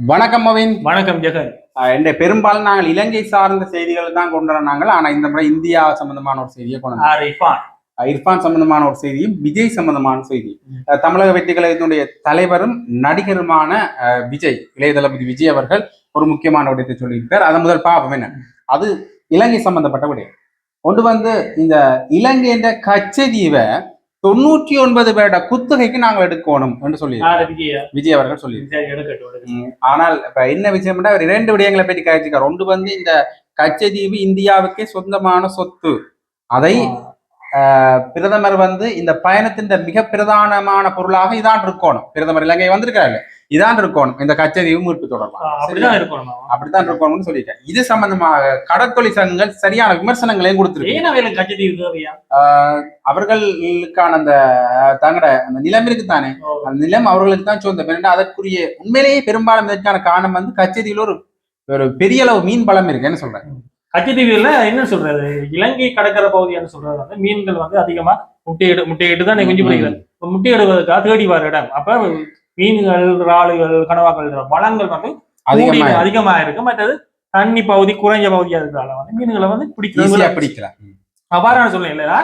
வணக்கம் மவின். வணக்கம் ஜெகன். இந்த பெரும்பாலும் நாங்கள் இலங்கை சார்ந்த செய்திகள் தான் கொண்டு வராங்க ஆனா இந்த முறை இந்தியா சம்பந்தமான ஒரு செய்தியை கொண்டு அஹ் இர்ஃபான். சம்பந்தமான ஒரு செய்தியும் விஜய் சம்பந்தமான செய்தி தமிழக வெற்றி கழகத்தினுடைய தலைவரும் நடிகருமான விஜய் இளைய தளபதி விஜய் அவர்கள் ஒரு முக்கியமான விடயத்தை சொல்லியிருக்கார். அதை முதல் பாப்போம் என்ன? அது இலங்கை சம்பந்தப்பட்ட விடயம். ஒன்று வந்து இந்த இலங்கை என்ற கச்சதீவை தொண்ணூற்றி ஒன்பது பேருட குத்தகைக்கு நாங்கள் எடுக்கணும் என்று சொல்லி விஜய அவர்கள் சொல்லி ஆனால் இப்ப என்ன விஷயம்னா அவர் இரண்டு விடயங்களை பற்றி கழிச்சிருக்கார் ஒன்று வந்து இந்த கச்சதீவு இந்தியாவுக்கே சொந்தமான சொத்து. அதை ஆஹ், பிரதமர் வந்து இந்த பயணத்தின் மிக பிரதானமான பொருளாக இதான் இருக்கணும். பிரதமர் இலங்கை வந்திருக்காரு இதான் இருக்கணும். இந்த கச்சதீவு மீட்பு தொடர்பாக. அப்படிதான் இருக்கணும். அப்படித்தான் இருக்கணும்னு சொல்லிட்டேன். இது சம்பந்தமாக கடற்கொலை சங்கங்கள் சரியான விமர்சனங்களையும் கொடுத்திருக்கு. அவர்களுக்கான அந்த தங்கட அந்த நிலம் இருக்குத்தானே அந்த நிலம் அவர்களுக்கு தான் சொந்தம் அதற்குரிய உண்மையிலேயே பெரும்பாலும் இதற்கான காரணம் வந்து கச்சேரியில் ஒரு ஒரு பெரிய அளவு மீன் பலம் இருக்குன்னு சொல்றேன்? கச்சத்தீவுல என்ன சொல்றது? இலங்கை கடற்கரை பகுதின்னு சொல்றது? வந்து மீன்கள் வந்து அதிகமா முட்டையிடு முட்டையிட்டு தான் குஞ்சு பிடிக்கிறது முட்டையிடுவதற்காக தேடி வர இடம். அப்ப மீன்கள் இறாலுகள் கனவாக்கள் வளங்கள் வந்து அதிகமா இருக்கு மற்றது தண்ணி பகுதி குறைஞ்ச பகுதியா இருக்கிறதால வந்து மீன்களை வந்து பிடிக்கிறது பிடிக்கலாம். அவ்வாறான சூழ்நிலை இல்லையா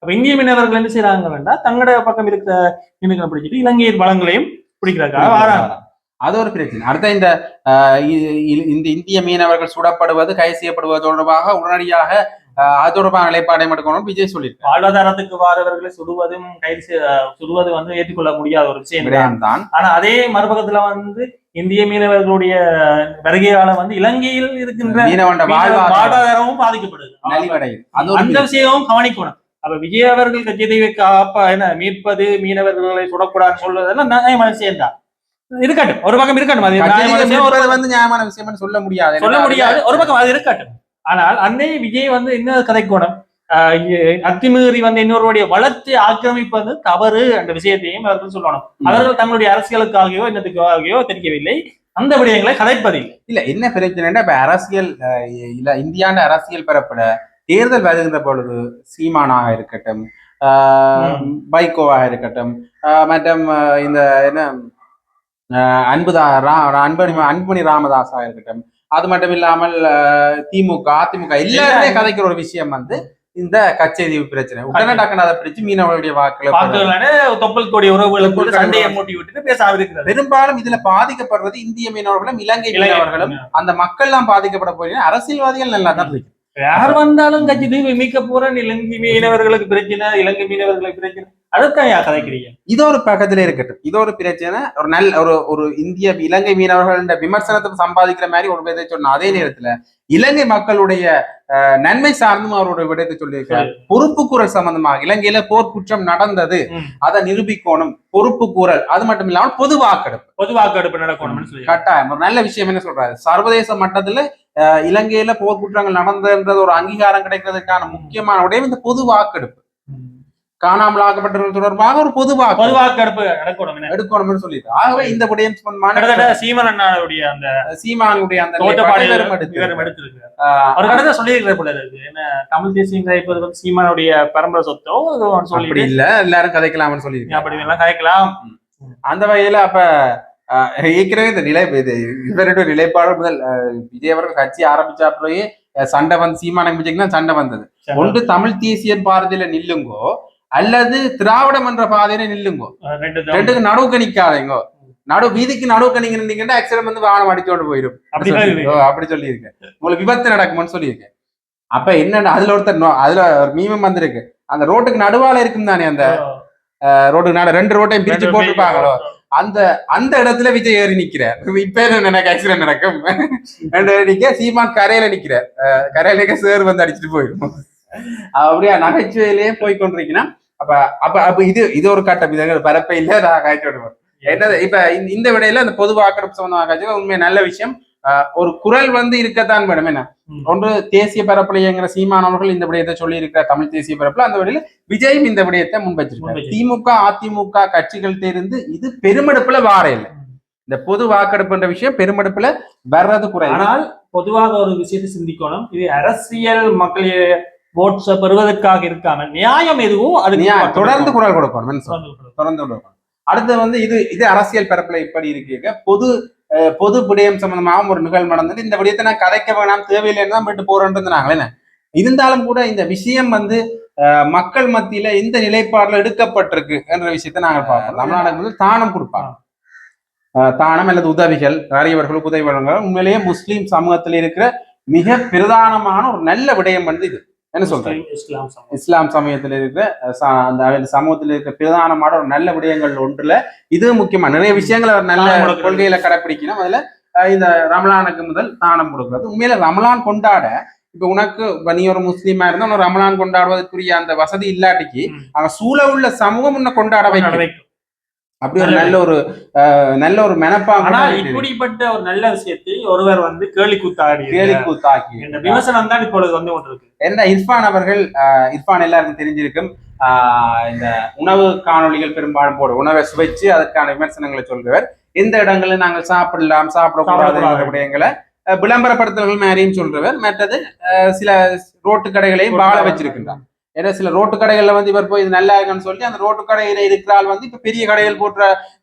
அப்ப இந்திய மீனவர்கள் என்ன செய்யறாங்க வேண்டாம் தங்களோட பக்கம் இருக்கிற மீன்களை பிடிச்சிட்டு இலங்கையின் வளங்களையும் பிடிக்கிறதுக்காக வாராங்க அது ஒரு பிரச்சனை. அடுத்த இந்த இந்த இந்திய மீனவர்கள் சுடப்படுவது கைது செய்யப்படுவது தொடர்பாக உடனடியாக அது தொடர்பான நிலைப்பாடை எடுக்கணும் விஜய் சொல்லியிருக்காரு. வாழ்வாதாரத்துக்கு வாரவர்களை சுடுவதும் கைது சுடுவது வந்து ஏற்றுக்கொள்ள முடியாத ஒரு விஷயம் தான். ஆனா அதே மறுபக்கத்துல வந்து இந்திய மீனவர்களுடைய வருகையால வந்து இலங்கையில் இருக்கின்ற வாழ்வாதாரமும் பாதிக்கப்படுது. அந்த விஷயமும் கவனிக்கணும். அப்ப விஜய் அவர்கள் கட்சியை காப்பா என்ன மீட்பது மீனவர்களை சுடக்கூடாதுன்னு சொல்றதெல்லாம் நியாயமான விஷயம் தான் இருக்கட்டும். ஒரு பக்கம் இருக்கட்டும். அது வந்து நியாயமான விஷயம்னு சொல்ல முடியாது. சொல்ல முடியாது. ஒரு பக்கம் அது இருக்கட்டும். ஆனால் அன்னை விஜய் வந்து என்ன கதைக்கோணம் அத்துமீறி வந்து இன்னொருடைய வளர்ச்சி ஆக்கிரமிப்பது தவறு என்ற விஷயத்தையும் அவர்கள் சொல்லணும். அவர்கள் தங்களுடைய அரசியலுக்காகவோ என்னத்துக்காகவோ தெரியவில்லை. அந்த விடயங்களை கதைப்பதில்லை இல்ல என்ன பிரச்சனைன்னா இப்ப அரசியல் இல்ல இந்தியாண்ட அரசியல் பரப்புல. தேர்தல் வருகின்ற பொழுது சீமானாக இருக்கட்டும் ஆஹ், வைகோவாக இருக்கட்டும் ஆஹ், மற்றும் இந்த என்ன அன்புதா ரா அன்பணி அன்புமணி ராமதாஸாக இருக்கட்டும் அது மட்டும் இல்லாமல் திமுக அதிமுக எல்லாருமே கதைக்கிற ஒரு விஷயம் வந்து இந்த கச்சேரி பிரச்சனை. உடனே டக்குனு அதை பிடிச்சு மீனவர்களுடைய வாக்குல தொப்பல் கொடி உறவுகளுக்கு சண்டையை. மூட்டி விட்டு பேச இருக்கிறது பெரும்பாலும் இதுல பாதிக்கப்படுறது இந்திய மீனவர்களும் இலங்கை மீனவர்களும். அந்த மக்கள் எல்லாம் பாதிக்கப்பட போறீங்க. அரசியல்வாதிகள் நல்லா தான் இருக்கு. யார் வந்தாலும் கட்சி தீவு மீட்க போறேன். இலங்கை மீனவர்களுக்கு பிரச்சனை இலங்கை மீனவர்களுக்கு பிரச்சனை. அதுதான் யா கதைக்கிறீங்க? இது ஒரு பக்கத்துல இருக்கட்டும். இது ஒரு பிரச்சனை. ஒரு நல்ல ஒரு ஒரு இந்திய இலங்கை மீனவர்கள் விமர்சனத்தை சம்பாதிக்கிற மாதிரி ஒரு விதத்தை சொன்ன அதே நேரத்துல இலங்கை மக்களுடைய நன்மை சார்ந்தும் அவருடைய விடயத்தை சொல்லியிருக்காரு பொறுப்பு கூறல் சம்பந்தமாக இலங்கையில போர் குற்றம் நடந்தது. அதை நிரூபிக்கணும். பொறுப்பு கூறல் அது மட்டும் இல்லாமல் பொது வாக்கெடுப்பு பொது வாக்கெடுப்பு நடக்கணும்னு சொல்லி கட்டாயம். ஒரு நல்ல விஷயம் என்ன சொல்றாரு? சர்வதேச மட்டத்துல இலங்கையில போர் குற்றங்கள் நடந்ததுன்றது ஒரு அங்கீகாரம் கிடைக்கிறதுக்கான முக்கியமான விடயம் இந்த பொது வாக்கெடுப்பு காணாமல் ஆக்கப்பட்டவர்கள் தொடர்பாக ஒரு பொது பொது வாக்கு வாக்கெடுப்பு நடக்கணும் என்ன? எடுக்கணும்னு சொல்லிட்டு. ஆகவே இந்த விடயம் சம்பந்தமான சீமன் அண்ணாவுடைய அந்த சீமானுடைய அந்த தோட்டப்பாடு நிலைப்பாட்டை இவரும் எடுத்து. விவரம் எடுத்திருக்கிறார். ஆஹ் ஒரு கடத்தை சொல்லியிருக்கிற போல இருக்கு. என்ன தமிழ் தேசியம் கதைப்பது வந்து சீமானுடைய பரம்பரை சொத்தோ சொல்லி இல்ல. எல்லாரும் கதைக்கலாம்னு சொல்லியிருக்காங்க அப்படி எல்லாம் கதைக்கலாம். அந்த வகையில அப்ப ஏற்கனவே இந்த நிலை இது இவருடைய நிலைப்பாடு முதல் விஜய் அவர்கள் கட்சி ஆரம்பிச்சாப்புலயே சண்டை வந்து தான் சண்டை வந்தது. ஒன்று தமிழ் தேசியன் பாரதியில நில்லுங்கோ அல்லது திராவிடம் என்ற பாதையில நில்லுங்கோ. ரெண்டுக்கு நடுவுக்கு நிக்காதீங்கோ. நடு வீதிக்கு நடுவுக்கு நீங்க நின்னீங்கன்னா ஆக்சிடென்ட் வந்து வாகனம் அடிச்சோண்டு போயிடும். அப்படி சொல்லியிருக்கேன். உங்களுக்கு விபத்து நடக்கும்னு சொல்லியிருக்கேன். அப்ப என்னன்னா அதுல ஒருத்தர் அதுல ஒரு மீமம் வந்திருக்கு. அந்த ரோட்டுக்கு நடுவால இருக்கும் தானே அந்த ரோட்டுக்கு நடு ரெண்டு ரோட்டையும் பிரிச்சு போட்டிருப்பாங்களோ? அந்த அந்த இடத்துல விஜய் ஏறி நிக்கிறார். இப்ப என்ன எனக்கு ஆக்சிடென்ட் நடக்கும்? ரெண்டு நிக்க சீமான் கரையில நிக்கிறார். கரையில நிக்க சேர் வந்து அடிச்சுட்டு போயிடும். அப்படியா? நகைச்சுவையிலேயே போய் கொண்டிருக்கீங்கன்னா அப்ப அப்ப அப்ப இது இது ஒரு கட்டம். இது பரப்ப இல்ல விடுவேன். என்னது? இப்ப இந்த- விடையில அந்த பொது வாக்கெடுப்பு சம்பந்தமாக உண்மை நல்ல விஷயம். ஒரு குரல் வந்து இருக்கத்தான் வேணும் என்ன. ஒன்று தேசிய பரப்புலைங்கிற சீமானவர்கள் இந்த விடயத்தை சொல்லி இருக்கிற தமிழ் தேசிய பரப்புல. அந்த விடையில விஜயும் இந்த விடயத்தை முன்வச்சிருக்காரு. திமுக அதிமுக கட்சிகள் தேர்ந்து இது பெருமெடுப்புல வார இல்லை. இந்த பொது வாக்கெடுப்புன்ற விஷயம் பெருமெடுப்புல வர்றது குறைவு. ஆனால் பொதுவாக ஒரு விஷயத்தை சிந்திக்கணும். இது அரசியல் மக்களுடைய ஓட்ஸை பெறுவதற்காக இருக்காமல் நியாயம் எதுவும் அது தொடர்ந்து குரல் கொடுக்கணும்? தொடர்ந்து கொடுக்கணும். அடுத்து வந்து இது இது அரசியல் பரப்புல இப்படி இருக்கீங்க. பொது பொது விடயம் சம்பந்தமாகவும் ஒரு நிகழ்வு நடந்தது. இந்த விடயத்தை நான் கதைக்க வேணாம் தேவையில்லைன்னு தான் விட்டு போறேன்றது நாங்கள் இருந்தாலும் கூட இந்த விஷயம் வந்து மக்கள் மத்தியில இந்த நிலைப்பாடுல எடுக்கப்பட்டிருக்கு என்ற விஷயத்தை நாங்கள் பார்ப்போம். தமிழ்நாடு வந்து தானம் கொடுப்பாங்க. தானம் அல்லது உதவிகள் நிறையவர்களுக்கு உதவி வழங்குறாங்க உண்மையிலேயே முஸ்லீம் சமூகத்தில் இருக்கிற மிக பிரதானமான ஒரு நல்ல விடயம் வந்து இது. என்ன சொல்றேன் இஸ்லாம். இஸ்லாம் சமயத்தில் இருக்கிற அந்த சமூகத்தில் இருக்கிற பிரதானமான ஒரு நல்ல விடயங்கள் ஒன்றுல இது முக்கியமா நிறைய விஷயங்களை அவர் நல்ல. கொள்கையில கடைப்பிடிக்கணும் அதுல இந்த ரமலானுக்கு முதல் தானம் கொடுக்கிறது உண்மையில ரமலான் கொண்டாட இப்ப உனக்கு நீ ஒரு முஸ்லீமா இருந்தா ரமலான் கொண்டாடுவதற்குரிய அந்த வசதி இல்லாட்டிக்கு. அங்க சூழ உள்ள சமூகம் உன்னை கொண்டாட வைக்கும். அப்படி ஒரு நல்ல ஒரு நல்ல ஒரு மெனப்பாங்க இப்படிப்பட்ட ஒரு நல்ல விஷயத்தை ஒருவர் வந்து கேலி கூத்தாடி கேலி கூத்தாக்கி என்ற விமர்சனம் தான் இப்பொழுது வந்து கொண்டிருக்கு என்ன இர்ஃபான் அவர்கள் இர்ஃபான் எல்லாருக்கும் தெரிஞ்சிருக்கும். இந்த உணவு காணொளிகள் பெரும்பாலும் போடு உணவை சுவைச்சு அதற்கான விமர்சனங்களை சொல்றவர் எந்த இடங்களில் நாங்கள் சாப்பிடலாம் சாப்பிடக்கூடாது விடயங்களை அஹ், விளம்பரப்படுத்தல்கள் மாதிரியும் சொல்றவர் மற்றது சில ரோட்டு கடைகளையும் வாழ வச்சிருக்கின்றார். ஏன்னா சில ரோட்டு கடைகள்ல வந்து இவர் போய் இது நல்லா இருக்குன்னு சொல்லி அந்த ரோட்டு கடையில இருக்கிற ஆள் வந்து இப்ப பெரிய கடைகள்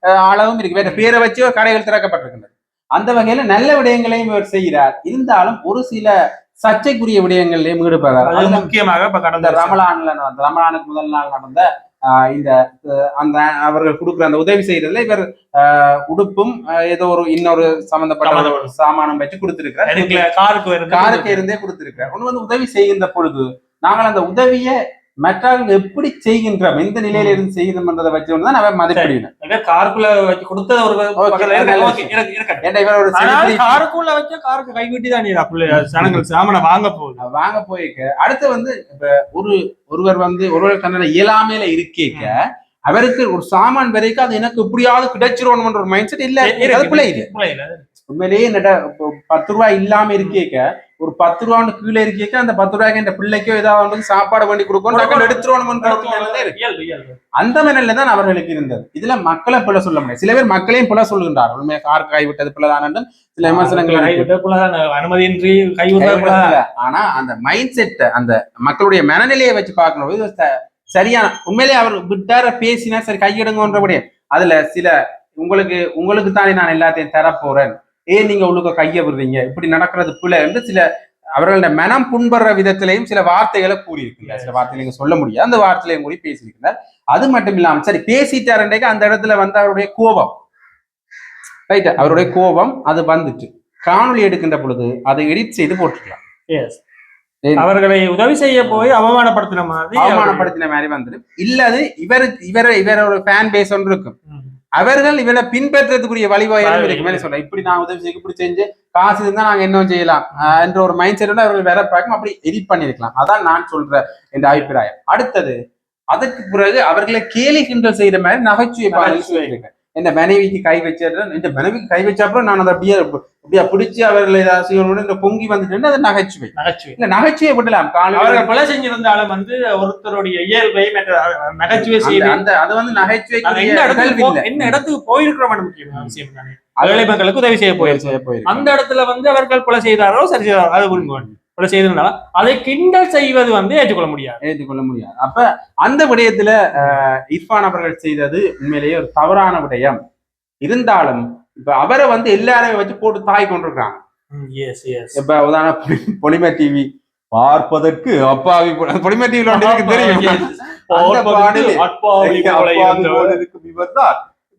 அஹ், அளவும் இருக்கு. வேற பேரை வச்சு கடைகள் திறக்கப்பட்டிருக்கின்றன. அந்த வகையில நல்ல விடயங்களையும் இவர் செய்கிறார். இருந்தாலும் ஒரு சில சர்ச்சைக்குரிய விடயங்களையும் ஈடுபடுறார். முக்கியமாக இப்ப அந்த கடந்த ரமலான்ல நடந்த ரமலானுக்கு முதல் நாள் நடந்த ஆஹ் இந்த அந்த அவர்கள் கொடுக்குற அந்த உதவி செய்யறதுல இவர் உடுப்பும் ஏதோ ஒரு இன்னொரு சம்பந்தப்பட்ட ஒரு. சாமானம் வச்சு கொடுத்திருக்கிறார். காருக்கு காருக்கு இருந்தே கொடுத்திருக்கிறார். ஒண்ணு வந்து உதவி செய்கின்ற பொழுது நாங்கள் அந்த உதவியை மற்றவர்கள் எப்படி செய்கின்றோம் எந்த நிலையில இருந்து செய்கின்றோம்ன்றதை வச்சு தான் அவர் மதிப்பிடணும் எங்க காருக்குள்ள வச்சு கொடுத்தது ஒரு. காருக்குள்ள வச்சா காருக்கு கைவிட்டி தான் ஜனங்கள் சாமனை வாங்க போகுது. வாங்க போயிருக்க அடுத்து வந்து இப்ப ஒரு ஒருவர் வந்து ஒருவர் தன்னோட இயலாமையில இருக்கேக்க அவருக்கு ஒரு சாமான் வரைக்கும் அது எனக்கு எப்படியாவது கிடைச்சிருவணும்ன்ற ஒரு மைண்ட் செட் இல்ல. அது பிள்ளை இது. உண்மையிலேயே என்னடா இப்போ பத்து ரூபாய் இல்லாம இருக்கேக்க ஒரு பத்து ரூபான்னு கீழே இருக்கேக்க அந்த பத்து ரூபாய்க்கு இந்த பிள்ளைக்கோ ஏதாவது வந்து சாப்பாடு வேண்டி கொடுக்கணும் இருக்கு. இயல்பு. அந்த நிலையில தான் அவர்களுக்கு இருந்தது. இதுல மக்களை பிள்ளை சொல்ல முடியாது. சில பேர் மக்களையும் பிள்ளை சொல்லுகின்றார். உண்மையா கார் கைவிட்டது பிள்ளைதான் சில விமர்சனங்கள் இருக்கு. அனுமதியின்றி. ஆனா அந்த மைண்ட் செட் அந்த மக்களுடைய மனநிலையை வச்சு பார்க்கணும். சரியான உண்மையிலேயே அவர் விட்டார பேசினா சரி கையெடுங்கன்றபடியே. அதுல சில உங்களுக்கு உங்களுக்கு தானே நான் எல்லாத்தையும் தர போறேன் ஏன் நீங்க உள்ளுக்க கைய விடுறீங்க? இப்படி நடக்கிறது பிள்ளை என்று சில அவர்களோட மனம் புண்படுற விதத்திலையும் சில வார்த்தைகளை கூறியிருக்கிறார். சில வார்த்தைகளை நீங்க சொல்ல முடியாது. அந்த வார்த்தையிலையும் கூடி பேசியிருக்கிறார். அது மட்டும் இல்லாம சரி பேசிட்டாருன்றேக்கு அந்த இடத்துல வந்து அவருடைய கோபம். ரைட் அவருடைய கோபம் அது வந்துட்டு. காணொளி எடுக்கின்ற பொழுது அதை எடிட் செய்து போட்டுருக்கலாம் Yes. அவர்களை உதவி செய்ய போய் அவமானப்படுத்தின மாதிரி அவமானப்படுத்தின மாதிரி வந்துடும். இல்லது இவருக்கு இவர இவரோட ஃபேன் பேஸ் ஒன்று இருக்கும். அவர்கள் இவரை பின்பற்றத்துக்குரிய வழிவகைகளும் வழி- இருக்கு மேலே சொல்ல இப்படி நான் உதவி செய்ய இப்படி செஞ்சு காசு இருந்தா நாங்க என்ன செய்யலாம். என்ற ஒரு மைண்ட் செட்டோட அவர்கள் வேற பார்க்கும் அப்படி எடிட் பண்ணிருக்கலாம் அதான் நான் சொல்ற என்ற அபிப்பிராயம். அடுத்தது அதற்கு பிறகு அவர்களை கேலி கிண்டல் செய்யற மாதிரி நகைச்சுவை பாடல். சொல்லியிருக்கேன் இந்த மனைவிக்கு கை வச்சிடுறேன் இந்த மனைவிக்கு கை வச்ச அப்புறம் நான் அதை அப்படியே அப்படியே? பிடிச்சி அவர்களை ஏதாவது பொங்கி வந்துட்டு அது நகைச்சுவை. நகைச்சுவை. இல்ல நகைச்சுவை காலையில அவர்கள் கொலை செஞ்சிருந்தாலும் வந்து ஒருத்தருடைய இயல்பை நகைச்சுவை செய்து அந்த அது வந்து நகைச்சுவை என்ன இடத்துக்கு என்ன இடத்துக்கு போயிருக்கிறோம் முக்கியமான விஷயம் தானே ஏழை மக்களுக்கு உதவி செய்ய போயிருக்கோம் அந்த இடத்துல வந்து அவர்கள் கொலை செய்தாரோ சரி செய்தாரோ அது புரிந்து கொலை செய்திருந்தாலும் அதை கிண்டல் செய்வது வந்து ஏற்றுக்கொள்ள முடியாது. ஏற்றுக்கொள்ள முடியாது. அப்ப அந்த விடயத்துல இர்ஃபான் அவர்கள் செய்தது உண்மையிலேயே ஒரு தவறான விடயம். இருந்தாலும் இப்ப அவரை வந்து எல்லாரையும் வச்சு போட்டு தாய் எஸ் இப்ப உதாரண பொலிமை டிவி பார்ப்பதற்கு அப்பாவி பொலிமை டிவில தெரியும்.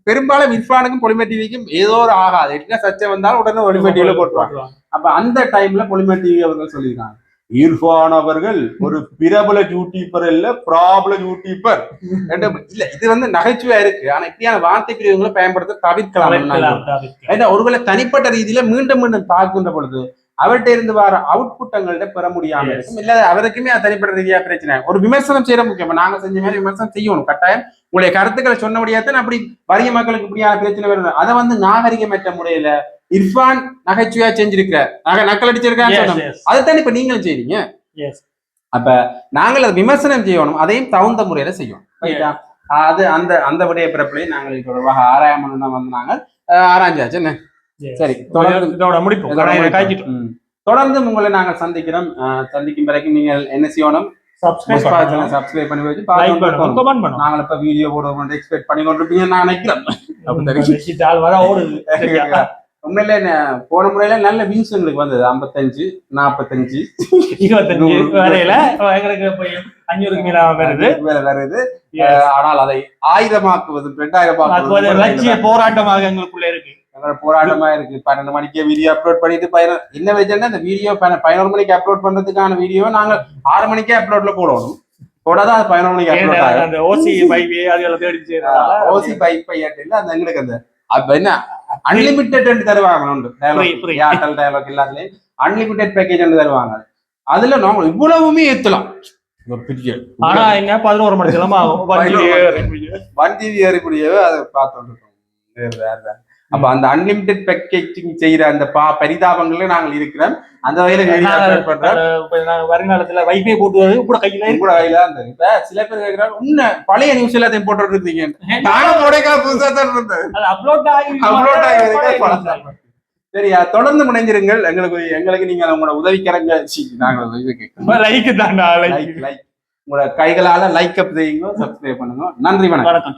பெரும்பாலும் இர்ஃபானுக்கும் பொலிமை டிவிக்கும் ஏதோ ஒரு ஆகாது. என்ன சர்ச்சை வந்தாலும் உடனே பொலிமை டிவில போட்டுருவாங்க. அப்ப அந்த டைம்ல பொலிமை டிவி அவர்கள் சொல்லியிருக்காங்க. இர்ஃபான் அவர்கள் ஒரு பிரபல யூடியூபர் இல்ல ப்ராபல யூடியூபர் இல்ல இது வந்து நகைச்சுவையா இருக்கு. ஆனா இப்படியான வார்த்தை பிரிவுகளை பயன்படுத்த தவிர்க்கலாம் ஒருவேளை தனிப்பட்ட ரீதியில மீண்டும் மீண்டும் தாக்குகின்ற பொழுது அவர்கிட்ட இருந்து வர அவுட்புட் எங்கள்ட்ட பெற முடியாம. இருக்கும். இல்ல அவருக்குமே அது தனிப்பட்ட ரீதியா பிரச்சனை. ஒரு விமர்சனம் செய்யற முக்கியம். நாங்க செஞ்ச மாதிரி விமர்சனம் செய்யணும். கட்டாயம் உங்களுடைய கருத்துக்களை சொன்னபடியாத்தான் அப்படி வறிய மக்களுக்கு இப்படியான பிரச்சனை வருது. அதை வந்து நாகரிகமற்ற முறையில இர்ஃபான் நகைச்சுவையா செஞ்சிருக்கிறார். நகை நக்கல் yes, அதைத்தான் இப்ப நீங்களும் செய்றீங்க? Yes. நாங்கள் அதை விமர்சனம் செய்யணும். அதையும் தகுந்த முறையில செய்யணும். ரைட்டா? அது அந்த அந்த விடைய பிறப்பிலையும் நாங்கள் தொடர்பாக ஆராயமனு தான் வந்து நாங்கள் ஆராய்ஞ்சாச்சு என்ன. சரி தொடர்ந்து. தொடர்ந்து உங்களை நாங்கள் சந்திக்கிறோம். சந்திக்கும் வரைக்கும் நீங்கள் என்ன செய்யணும். சப்ஸ்கிரைப் பண்ணி வச்சு. நாங்கள் இப்ப வீடியோ போடுவோம். எக்ஸ்பெக்ட் பண்ணி கொண்டிருப்பீங்க நான் நினைக்கிறேன். உண்மையிலே போன முறையில நல்ல வியூஸ் எங்களுக்கு வந்தது. ஐம்பத்தஞ்சு நாற்பத்தஞ்சு இருபத்தஞ்சு. வரையில எங்களுக்கு அஞ்சூறுக்கு மேல வருது. மேல வருது. ஆனால் அதை ஆயிரமாக்குவது ரெண்டாயிரமாக்குவது லட்சிய போராட்டமாக எங்களுக்குள்ள இருக்கு. போராட்டமா இருக்கு. பன்னெண்டு மணிக்கு வீடியோ அப்லோட் பண்ணிட்டு பதினொரு என்ன வச்சுன்னா இந்த வீடியோ பதினோரு மணிக்கு அப்லோட் பண்றதுக்கான வீடியோ நாங்க ஆறு மணிக்கே அப்லோட்ல போடணும். போடாதான் அது பதினொரு மணிக்கு அப்லோட் ஆகும் ஓசி பைபி ஓசி பைப் ஏர்டெல் அந்த எங்களுக்கு அந்த அப்ப என்ன அன்லிமிட்டெட் தருவாங்க உண்டு Free, free. ஏர்டெல் டயலாக் எல்லாத்துலயும் அன்லிமிட்டெட் பேக்கேஜ் ஒன்று தருவாங்க. அதுல நாங்க இவ்வளவுமே ஏத்தலாம். ஆனா என்ன பதினோரு மணி. கிழமை ஆகும் ஒன் ஜிபி ஏறக்கூடியவே அதை வேற வேற. அப்ப அந்த அன்லிமிட்டெட் பேக்கேஜிங் செய்யற அந்த பா பரிதாபங்கள்ல நாங்கள் இருக்கிறோம். அந்த வகையில வருங்காலத்துல வைஃபை போட்டுவது கூட கையில கூட கையில அந்த இப்ப சில பேர் கேட்கிறாங்க உன்ன பழைய நியூஸ் எல்லாத்தையும் போட்டு இருக்கீங்க நானும் போடைக்கா புதுசா தான் இருந்தேன். அப்லோட் ஆகி அப்லோட் ஆகி சரியா தொடர்ந்து முனைஞ்சிருங்கள் எங்களுக்கு எங்களுக்கு நீங்க உங்களோட உதவிக்கரங்க. சி, நாங்கள் லைக் தான்டா லைக் லைக் உங்களோட கைகளால லைக் அப் செய்யுங்க சப்ஸ்கிரைப் பண்ணுங்க. நன்றி வணக்கம்.